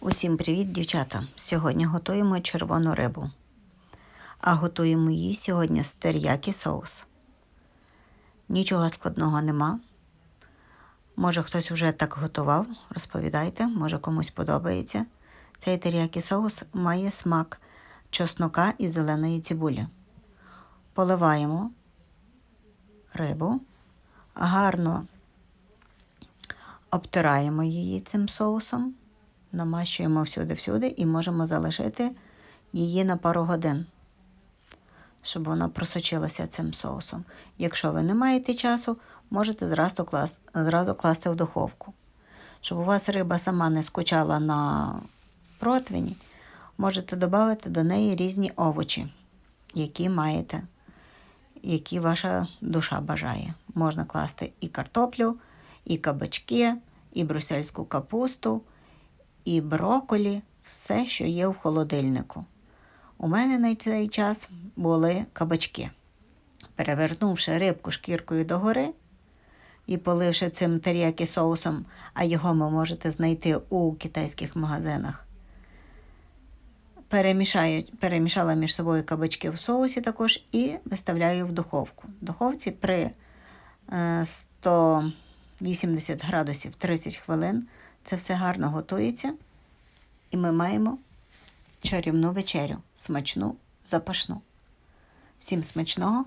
Усім привіт, дівчата! Сьогодні готуємо червону рибу. А готуємо її сьогодні з тер'які соус. Нічого складного нема. Може, хтось вже так готував, розповідайте, може комусь подобається. Цей тер'які соус має смак чеснока і зеленої цибулі. Поливаємо рибу, гарно обтираємо її цим соусом, намащуємо всюди-всюди і можемо залишити її на пару годин, щоб вона просочилася цим соусом. Якщо ви не маєте часу, можете зразу класти, зразу класти в духовку. Щоб у вас риба сама не скучала на противні, можете додати до неї різні овочі, які маєте, які ваша душа бажає. Можна класти і картоплю, і кабачки, і брусельську капусту, і броколі, все, що є в холодильнику. У мене на цей час були кабачки. Перевернувши рибку шкіркою догори і поливши цим теріякі соусом, а його ви можете знайти у китайських магазинах. Перемішала між собою кабачки в соусі також і виставляю в духовку. В духовці при е, 180 градусів 30 хвилин це все гарно готується. І ми маємо чарівну вечерю, смачну, запашну. Всім смачного!